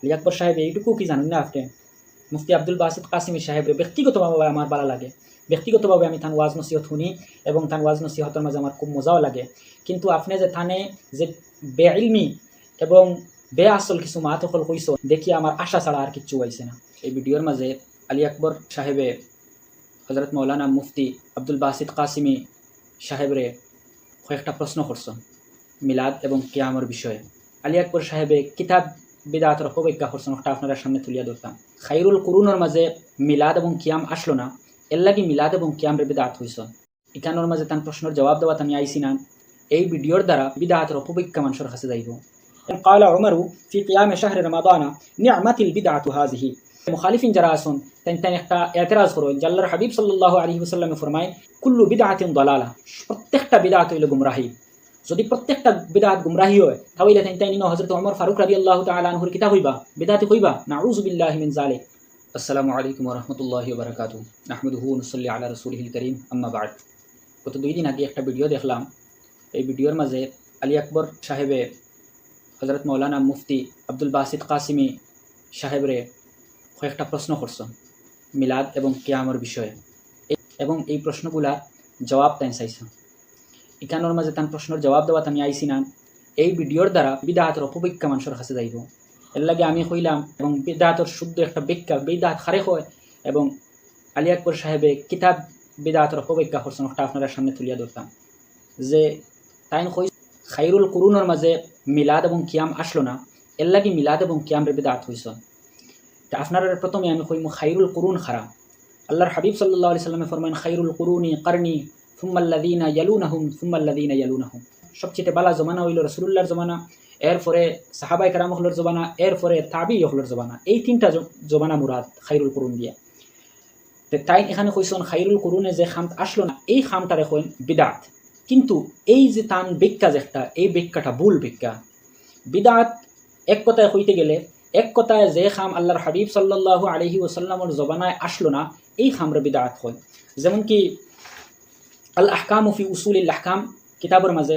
আলী আকবর সাহেব এইটুকু কি জানেন না আপনি? মুফতি আব্দুল বাসিদ কাসিমি সাহেবের ব্যক্তিগতভাবে আমার ভালো লাগে। ব্যক্তিগতভাবে আমি থান ওয়াজ নসিহত শুনি এবং থান ওয়াজ নসিহতের মাঝে আমার খুব মজাও লাগে। কিন্তু আপনি যে থানে যে বেইলমি এবং বে আসল কিছু মাত সকল কইস দেখি আমার আশা ছাড়া আর কিচ্ছু হয়েছে না। এই ভিডিওর মাঝে আলী আকবর সাহেবে হজরত মৌলানা মুফতি আব্দুল বাসিদ কাসিমি সাহেবরে কয়েকটা প্রশ্ন করছেন মিলাদ এবং কিয়ামর বিষয়ে। আলী আকবর সাহেবে কিতাব বিদাত রকবজ্ঞা করছেন ওটা আপনারা সামনে তুলিয়া ধরতাম খাইরুল কুরুনের মাঝে মিলাদ এবং কিয়াম আসলো না এর লাগি মিলাদ এবং কিয়ামরে বিদাত হয়েছ ইকানোর মাঝে তার প্রশ্নের জবাব দেওয়াত আমি আইসি না এই ভিডিওর দ্বারা বিদাতের অপবিজ্ঞা মানুষের কাছে যাইব قال عمر في قيام شهر رمضان نعمة البدعة هذه মুখালিফিন যারা আসুন তাই তাই একটা এতরাজ করো জাল্লার হাবিব সাল্লাহ আলী ওসাল্লামে ফরমায় কুল্লু বিদাতিন দলালা প্রত্যেকটা বিদাত হইল গুমরাহি যদি প্রত্যেকটা বিদাত গুমরাহি হয়, তাহলে তাই তাই নিন হজরত ওমর ফারুক রাদি আল্লাহ তালানহুর কিতা হইবা, বিদাতি হইবা নাউজুবিল্লাহ মিন জালিক আসসালামু আলাইকুম রহমতুল্লাহ বারকাত আহমদুহু নসল্লি আলা রসুলহিল করিম, আম্মা বাদ। গত দুই দিন আগে একটা ভিডিও দেখলাম। এই ভিডিওর মাঝে আলী আকবর সাহেবে হজরত মৌলানা মুফতি আব্দুল বাসিদ কাসিমি সাহেবরে কয়েকটা প্রশ্ন করছেন, মিলাদ এবং কিয়ামর বিষয়ে। এবং এই প্রশ্নগুলা জবাব তাই চাইছেন। ইকানোর মাঝে তার প্রশ্নের জবাব দেওয়াত আমি আইসি না। এই ভিডিওর দ্বারা বিদাহাতের অপব্যাখ্যা মানুষের কাছে যাইব। এর লাগে আমি কইলাম এবং বিদাহাতের শুদ্ধ একটা ব্যাখ্যা, বিদাহাত খারেক হয় এবং আলী আকবর সাহেবে কিতাব বিদাহাতের অপব্যাখ্যা করছেন ওটা আপনারা সামনে তুলিয়া ধরতাম। যে তাই কই খাইরুল কুরুনের মাঝে মিলাদ এবং কিয়াম আসলো না। এর লাগি মিলাদ এবং কিয়ামরে বিদাত হয়েছে তা আপনারা প্রথমে আমি কইম খাইরুল কুরুন খারা আল্লাহর হাবিব সাল্লাহ আলি সাল্লামে ফরমান খাইরুল কুরুনি কারনি ফুম্মাল্লাদিনা ইয়ালুনাহুম ফুম্মাল্লাদিনা ইয়ালুনাহুম। সবচেয়ে বালা জমানা হইল রসুল্লাহর জমানা, এরপরে সাহাবাই কারাম হলোর জমানা, এরপরে তাবি হলোর জমানা। এই তিনটা জমানা মুরাদ, খাইরুল কুরুন দিয়া। তাই এখানে কইসন, খাইরুল কুরুনে যে খাম আসলো না, এই খামটারে কইন বিদাত। কিন্তু এই যে তান বেক্কা যে একটা, এই বেক্কাটা ভুল বেক্কা বিদাত এক কথায় হইতে গেলে, এক কথায় যে খাম আল্লাহর হাবিব সাল্লাল্লাহু আলহি ওসাল্লামর জবানায় আসলো না, এই খামরে বিদাত হয় যেমন কি আল আহকাম ফি উসুল আহকাম কিতাবের মাঝে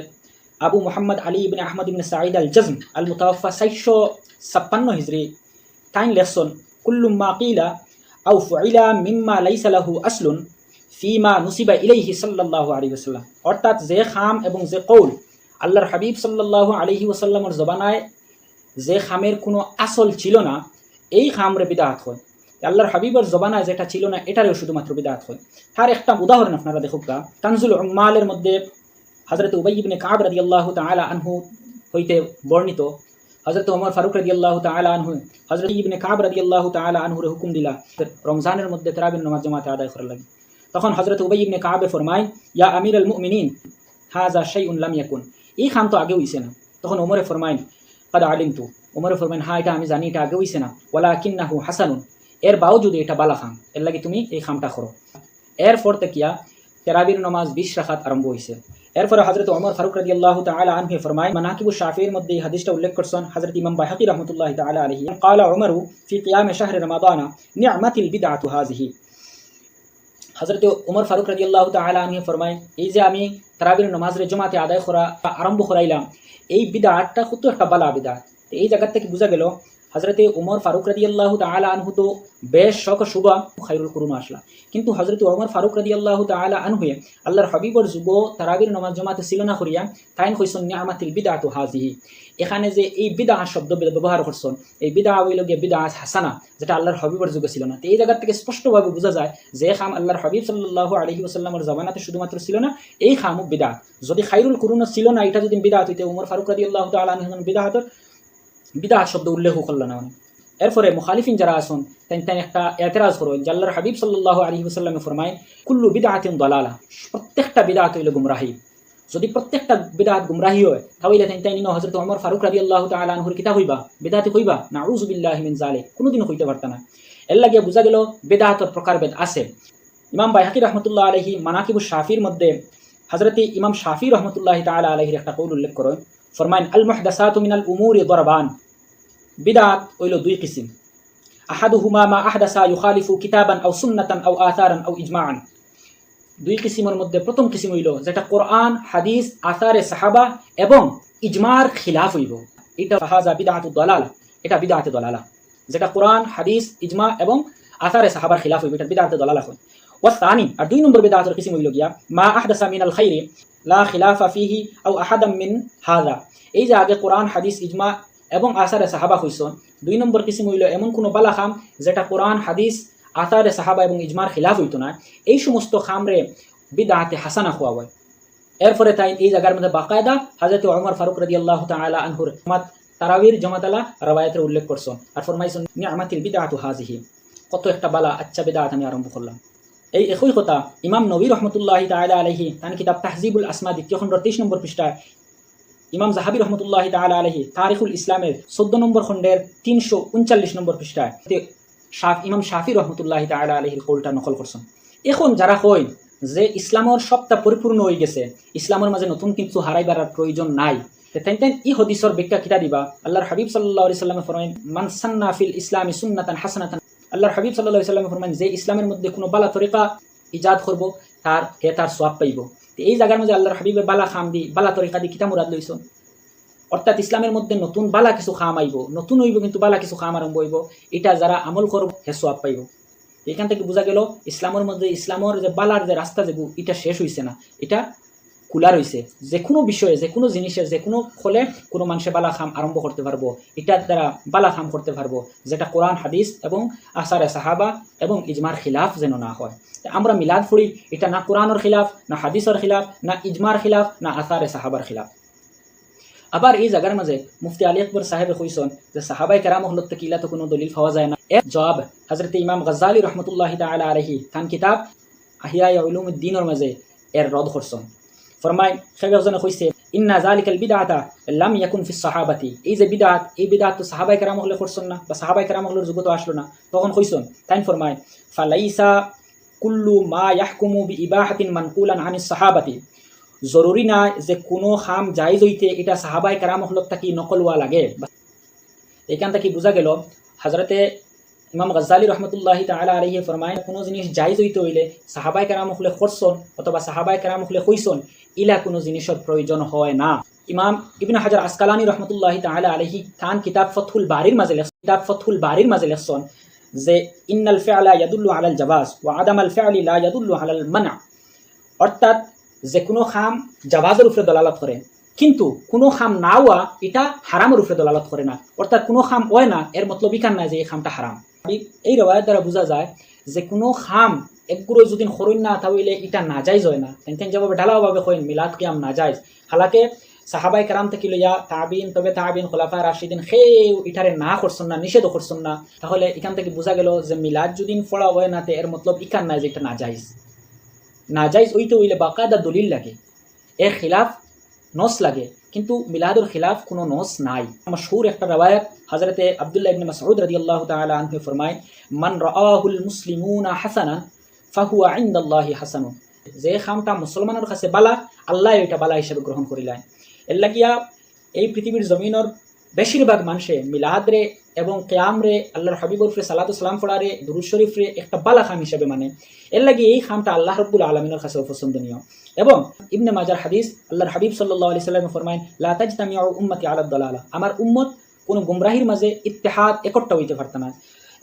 আবু মোহাম্মদ আলী ইবনে আহমদ ইবনে সাঈদ আল জজম আল মুতাওয়াফা সাইশো ছাপ্পান্ন হিজরি তাইন লেসন কুল্লু মা কিলা আউ ফুইলা মিম্মা লাইসা লাহু আসলুন ফিমা নুসিবা ইলাইহি সাল্লাল্লাহু আলাইহি ওয়াসাল্লাম অর্থাৎ যে খাম এবং যে কৌল আল্লাহর হাবিব সাল্লাল্লাহু আলাইহি ওয়াসাল্লামের জবানায় যে খামের কোনো আসল ছিল না এই খামরে বিদাত হয় আল্লাহর হাবিবের জবানায় যেটা ছিল না, এটারেও শুধুমাত্র বিদাত হয়। তার একটা উদাহরণ আপনারা দেখুক গা। তানজুল উম্মালের মধ্যে হজরত উবাই ইবনে কাব রাদিয়াল্লাহু তাআলা আনহু হইতে বর্ণিত। হজরত ওমর ফারুক রাদিয়াল্লাহু তাআলা আনহু হজরত ইবনে কাব রাদিয়াল্লাহু তাআলা আনহুর হুকুম দিলা রমজানের মধ্যে তেরাবিন নামাজ জামাতে আদায় করার লাগে। তখন হজরত উবাই ইবনে কাবে ফরমায়, ইয়া আমির আল মুমিনিন হাজা শাইউন লাম ইয়াকুন। এই খাম তো আগে হইছে না। তখন ওমরে ফরমাইন কাদ আলিম তু ওমরে ফরমাইন হ্যাঁ এটা আমি জানি, এটা আগে হইছে না। ওয়ালা কিন্নাহু হাসানুন। এর বাও যদি এটা বালা খাম, এর লাগে তুমি এই খামটা করো। এরপর তেকিয়া তেরাবির নমাজ বিশ রাখাত আরম্ভ হয়েছে এরপরে হজরত ওমর ফারুক রাজি আল্লাহ তালা আনহে ফরমায়, মানাকিবু শাফির মধ্যে এই হাদিসটা উল্লেখ করছেন হজরত ইমাম বাহাকি রহমতুল্লাহ তালা আলহি কালা ওমরু ফি কিয়াম শাহরে রমাদানা নিয়ামাতিল বিদাতু হাজিহি হজরত ওমর ফারুক রাজি আল্লাহ তালা আনহে ফরমায়, এই যে আমি তারাবির নমাজের জমাতে আদায় করা আরম্ভ করাইলাম, এই বিদা বিদাতটা কত একটা বালা বিদাত এই জায়গার থেকে বোঝা গেল হজরতে উমর ফারুক রাজি আল্লাহ তালা আনহু তো বেশ শখ শুভা খাইরুল করুন আসলা। কিন্তু হজরত উমর ফারুক রাজি আল্লাহ তালা আনহুয়ে আল্লাহর হাবিবর যুগ তারাবির নমাজ জমাতে ছিল না করিয়া তাইন কইসন নিয়ামাতিল বিদা তো হাজিহি এখানে যে এই বিদা শব্দ ব্যবহার করছেন এই বিদা হইল গিয়ে বিদা হাসানা, যেটা আল্লাহর হাবিবর যুগে ছিল না। তো এই জায়গা থেকে স্পষ্টভাবে বোঝা যায় যে খাম আল্লাহর হাবিব সাল্লাহ আলহি ওসাল্লামের জমানাতে শুধুমাত্র ছিল না, এই খামও বিদা যদি খাইরুল করুন ছিল না, এটা যদি বিদা হইতে উমর ফারুক রাজি আল্লাহ তালা বিদা হাতর বিদা শব্দ উল্লেখ করল না এরপরে মুখালিফিন যারা আসুন তাই তাই একটা এতরাজ করো জাল্লার হাবিব সাল্লাহ আলী ওসাল্লামে ফরমায়, কুল্লু বিদাতিন দলালা। প্রত্যেকটা বিদাত হইল গুমরাহি। যদি প্রত্যেকটা বিদাত গুমরাহি হয়, তাহলে তাই তাই নিন হজরত ওমর ফারুক রাদি আল্লাহ তালানহুর কিতা হইবা, বেদাতি হইবা না উজুবিল্লাহ মিন জালে কোনোদিন হইতে পারত না। এর লাগিয়ে বোঝা গেল, বেদাতর প্রকারভেদ আছে। ইমাম বাইহাকি রহমতুল্লাহ আলহি মানাকিবু শাফির মধ্যে হজরতে ইমাম শাফি রহমতুল্লাহ তালা আলহির একটা কৌল উল্লেখ করেন فرمان المحدثات من الأمور ضربان. بدعت أولو دوي قسم. أحدهما ما أحدث يخالف كتابا أو سنة أو آثارا أو إجماعا. دوي قسم المدد بطم قسم إلو. زيت القرآن حديث آثار الصحابة إبون إجماع خلاف إلو. ايتا هذا بدعة الضلالة. ايتا بدعة الضلالة. زيت القرآن حديث إجماع إبون آثار الصحابة خلاف إلو. بدعة الضلالة خلاف والثاني الدوي نمبر بدعة القسم إلو ما أحدث من الخير লা খিলাফা ফিহি আও আহাদাম মিন হাদা। এই যে আগে কোরআন, হাদিস, ইজমা এবং আসারে সাহাবা হইছন দুই নম্বর কিসিম হইল এমন কোনো বালা খাম যেটা কোরআন, হাদিস, আসারে সাহাবা এবং ইজমার খিলাফ হইতো না। এই সমস্ত খামরে বিদাতে হাসানা খোয়া হয়। এরপরে তাই এই জায়গার মধ্যে বাকায়দা হাজরত ওমর ফারুক রাদি আল্লাহ তালা আনহুর জামাত, তারাবির জমাতালা রবায়তের উল্লেখ করছেন আর ফরমাইছেন নিয়ামাতিল বিদাতু হাজিহি কত একটা বালা আচ্ছা বিদাত আমি আরম্ভ করলাম। এই একই কথা ইমাম নবী রহমতুল্লাহ তালা আলহি তার কিতাব তাহজিবুল আসমা দ্বিতীয় খণ্ড তেইশ নম্বর পৃষ্ঠায়। ইমাম জাহাবি রহমতুল্লাহ তালা আলহি তারিকুল ইসলামের চোদ্দ নম্বর খণ্ডের তিনশো উনচল্লিশ নম্বর পৃষ্ঠায়। শাহ ইমাম শাফি রহমতুল্লাহ তালা আলহির কৌলটা নকল করছেন। এখন যারা কয় যে ইসলামর সবটা পরিপূর্ণ হয়ে গেছে, ইসলামের মাঝে নতুন কিছু হারাইবার আর প্রয়োজন নাই তাই তাই ই হদিসর ব্যাখ্যা কিতা দিবা? আল্লাহর হাবিব সাল্লাহ সাল্লামে ফরমাইন, মান সান্না ফিল ইসলামী সুন্নাতান হাসানাতান আল্লাহর হাবিব সাল্লাহ সাল্লামে ফরমাইন, যে ইসলামের মধ্যে কোনো বালা তরিকা ইজাদ করব, তার হে তার সোয়াব পাইব। তো এই জায়গার মধ্যে আল্লাহর হাবিবে বালা খাম দি, বালা তরিকা দি কিতা মুরাদ লইছ? অর্থাৎ ইসলামের মধ্যে নতুন বালা কিছু খাম আইব, নতুন হইব কিন্তু বালা কিছু খাম আরম্ভ হইব, এটা যারা আমল করব, হে সোয়াব পাইব। এখান থেকে বোঝা গেল, ইসলামের মধ্যে ইসলামের যে বালার যে রাস্তা যে এটা শেষ হয়েছে না। এটা খোলা রয়েছে যে কোনো বিষয়ে যে কোনো জিনিসের যে কোনো খোলে কোনো মানুষে বালা খাম আরম্ভ করতে পারব এটার দ্বারা বালা খাম করতে পারব যেটা কোরআন হাদিস এবং আসারে সাহাবা এবং ইজমার খিলাফ যেন না হয়। আমরা মিলাদ ফুড়ি এটা না কোরআনের খিলাফ, না হাদিসের খিলাফ, না ইজমার খিলাফ, না আসারে সাহাবার খিলাফ। আবার এই জায়গার মাঝে মুফতি আলী আকবর সাহেবে কইসন যে সাহাবাই কেরাম হলত কিলা তো কোনো দলিল পাওয়া যায় না। এর জবাব হজরত ইমাম গজালি রহমতুল্লাহ তালা আলহি খান কিতাব আহিয়া উলুম দিনের মাঝে এর রদ করছন ফরমাই সেবেকজনে কইছে ইন্না জালিকাল বিদাতা লাম ইয়াকুন ফিস সাহাবাতি। এই যে বিদাত এই বিদাত তো সাহাবাই কেরাম হলে করছন না বা সাহাবাই কেরাম হলের যুগত আসলো না। তখন কইসন তাইন ফরমাই ফালাইসা কুল্লু মা ইয়াহকুমু বি ইবাহাতিন মানকুলান আনিস সাহাবাতি। জরুরি না যে কোনো খাম জায়জ হইতে এটা সাহাবাই কারাম হলত থাকি নকল হওয়া লাগে। এখান থেকে বোঝা গেল, হাজরতে ইমাম গজ্জালি রহমতুল্লাহ তালা আলহিয়ে ফরমায়, কোনো জিনিস জায়জ হইতে হইলে সাহাবাই কারাম হলে অথবা সাহাবাই কারাম হলে কইসন ইলা কোনো জিনিসের প্রয়োজন হয় না। ইমাম ইবিন হাজার আসকালানি রহমতুল্লাহ তালা আলহি খান কিতাব ফথুল বাড়ির মাঝে লেখ কিতাব ফথুল বাড়ির মাঝে লেখছন যে, ইন্নাল ফেআলা ইয়াদুল্লু আলাল জাবাজ ও আদাম আল ফেআলি লা ইয়াদুল্লু আলাল মানা। অর্থাৎ যে কোনো খাম জাবাজের উপরে দলালত করে, কিন্তু কোনো খাম না হওয়া এটা হারামের উপরে দলালত করে না। অর্থাৎ কোনো খাম হয় না, এর মতলব ইখান নাই যে এই খামটা হারাম। এই রবায়ের দ্বারা বোঝা যায় যে কোনো খাম একগুলো যদি খরণ না থাকলে এটা নাজাইজ হয় না। তেন যেভাবে ঢালাওভাবে কইন, মিলাদ কিয়াম নাজাইজ হালাকে সাহাবাই কারাম থেকে লইয়া তাবিন, তবে তাবিন, খোলাফা রাশিদিন সেও ইটারে না করছেন না, নিষেধ করছেন না। তাহলে এখান থেকে বোঝা গেল যে মিলাদ যদি ফোড়া হয় না, তে এর মতলব ইখান নাই যে এটা নাজাইজ নাজাইজ ওইতে হইলে বাকায়দা দলিল লাগে। এর খিলাফ নস লাগে, কিন্তু মিলাদুল খিলাফ কোনো নস নাই। মশহুর একটা রবায়ত হজরতে আবদুল্লাহ ইবনে মাসউদ রাদিয়াল্লাহু তাআলা আনহু ফরমায়, মান রাআহুল মুসলিমুনা হাসানা ফাহুয়া ইনদাল্লাহি হাসানু যে খামটা মুসলমানের কাছে বালা, আল্লাহ এটা বালা হিসেবে গ্রহণ করিলেন। এর লাগিয়া এই পৃথিবীর জমিনের বেশিরভাগ মানুষে মিলাদ রে এবং কেয়ামরে আল্লাহর হাবিবর ফ্রে সালাতু সালাম ফোড়া রে দুরুদ শরীফরে একটা বালা খাম হিসাবে মানে। এর লাগে এই খামটা আল্লাহ রব্বুল আলমিনের কাছে অপসন্দনীয় এবং ইবনে মাজার হাদিস আল্লাহর হাবিব সাল্লাহ আলি সাল্লাম ফরমাইন লাতাজতামিয়া উম্মতি আলাদ আমার উম্মত কোনো গুমরাহির মাঝে ইত্তেহাদ একট্টা হইতে পারত না।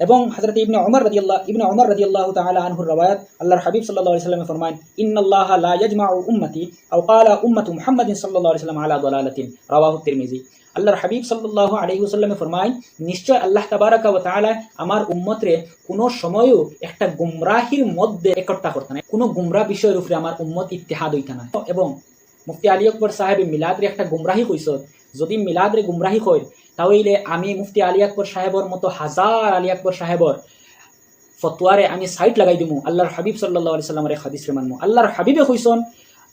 এবং হজরত ইবনে অমর রাদিয়াল্লাহ, ইবনে ওমর রাদিয়াল্লাহু তাআলা আনহুর রাওয়ায়াত, আল্লাহর হাবিব আলাইহি সাল্লাম ফরমান ইন্নাল্লাহা লা ইয়াজমাউ উম্মতি আও ক্বালা উম্মতু মুহাম্মাদিন আলাইহি সাল্লাম আলা দালালাতিন, রাওয়াহু তিরমিজি। আল্লাহর হাবিব সাল্লাল্লাহু আলাইহি ওয়াসাল্লামে ফরমায় নিশ্চয় আল্লাহ তাবারাকা ওয়া তাআলা আমার উম্মতরে কোনো সময়ও একটা গুমরাহির মধ্যে একট্টা করতে না কোনো গুমরা বিষয়ের উপরে আমার উম্মত ইত্তেহাদ হইতা না এবং মুফতি আলী আকবর সাহেব মিলাদরে একটা গুমরাহি কইস যদি মিলাদরে গুমরাহি কই তাহলে আমি মুফতি আলী আকবর সাহেবর মতো হাজার আলী আকবর সাহেবর ফতোয়ারে আমি সাইট লাগাই দিমু। আল্লাহর হাবিব সাল্লাহ আলি সাল্লামের হাদিসরে মানমু। আল্লাহর হাবিবে কইসন,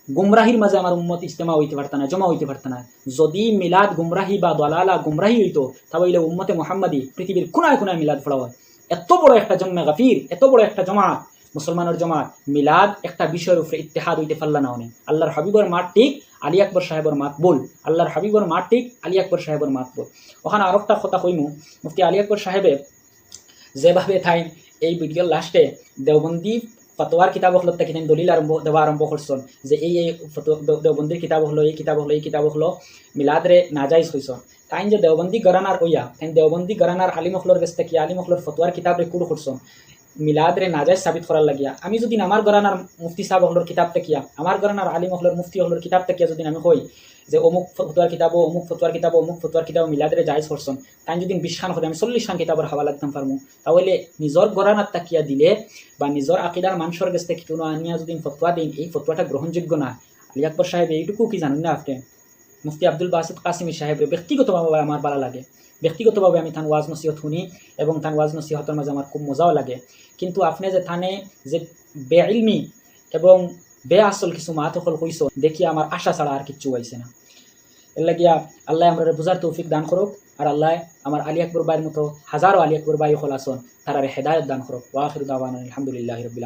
গুমরাহির মাঝে আমার উম্মত ইস্তেমা হইতে পারত না জমা হইতে পারত না যদি মিলাদ গুমরাহি বা দলালা গুমরাহি হইতো, তাহলে উম্মতে মোহাম্মদী পৃথিবীর কোনায় কোনায় মিলাদ ফোড়া হয়। এত বড় একটা জন্মে গাফির, এত বড় একটা জমাত, মুসলমানের জমাত, মিলাদ একটা বিষয়ের উপরে ইত্তেহাদ হইতে পারলা না অনেক আল্লাহর হাবিবর মাঠ ঠিক আলী আকবর সাহেবর মাত বল। আল্লাহর হাবিবর মাঠ ঠিক, আলী আকবর সাহেবর মাত বল। ওখানে আর একটা কথা কইমু। মুফতি আলী আকবর সাহেবে যেভাবে থাইন, এই ভিডিওর লাস্টে দেওবন্দি ফতোয়ার কিতাব হলো তাকে তিনি দলিল আরম্ভ, দেওয়া আরম্ভ করছেন যে এই এই দেওবন্দির কিতাব হলো, এই কিতাব হলো, এই কিতাব হলো মিলাদরে নাজাইজ হইছন। তাই যে দেওবন্দি গরানার ওইয়া তাই দেওবন্দি গরানার আলী মখলোর কাছ থেকে আলী মখলোর ফতোয়ার কিতাব রে কুড় করছেন। মিলাদরে নাজাইজ সাবিত করার লাগিয়া। আমি যদি আমার গরানার মুফতি সাহেব হলোর কিতাব তেকিয়া আমার গরানার আলী মখলোর মুফতি হলোর কিতাব তেকিয়া যদি আমি কই যে অমুক ফতোয়ার কিতাব, অমুক ফতোয়ার কিতাব, অমুক ফতোয়ার কিতাব মিলাদরে জায়জ করছেন তাই যদি বিশ খান করে আমি চল্লিশ খান কিতাবের হাওয়ালা দিতাম পারমু তাহলে নিজর গরানার তাকিয়া দিলে বা নিজর আকিদার মানুষের কাছ থেকে কোনো আনিয়া যদি ফতোয়া দিন এই ফতোয়াটা গ্রহণযোগ্য না। আলী আকবর সাহেব এইটুকু কি জানেন না আপনি? মুফতি আব্দুল বাসিদ কাসিমি সাহেবের ব্যক্তিগতভাবে আমার ভালো লাগে। ব্যক্তিগতভাবে আমি থান ওয়াজ নসিহত শুনি এবং থান ওয়াজ নসিহতের মাঝে আমার খুব মজাও লাগে। কিন্তু আপনি যে থানে যে বেইলমি এবং বে আসল কিছু মাত হল কইস দেখি আমার আশা ছাড়া আর কিচ্ছু হয়েছে না। এর আল্লাহ আমরা বুঝার তৌফিক দান করুক আর আল্লাহ আমার আলী আকবর বাইয়ের মতো হাজারো আলী আকবর বাই হল আসন তারা হেদায়ত দান করুক। দাওয়ান আলহামদুলিল্লাহ রবিল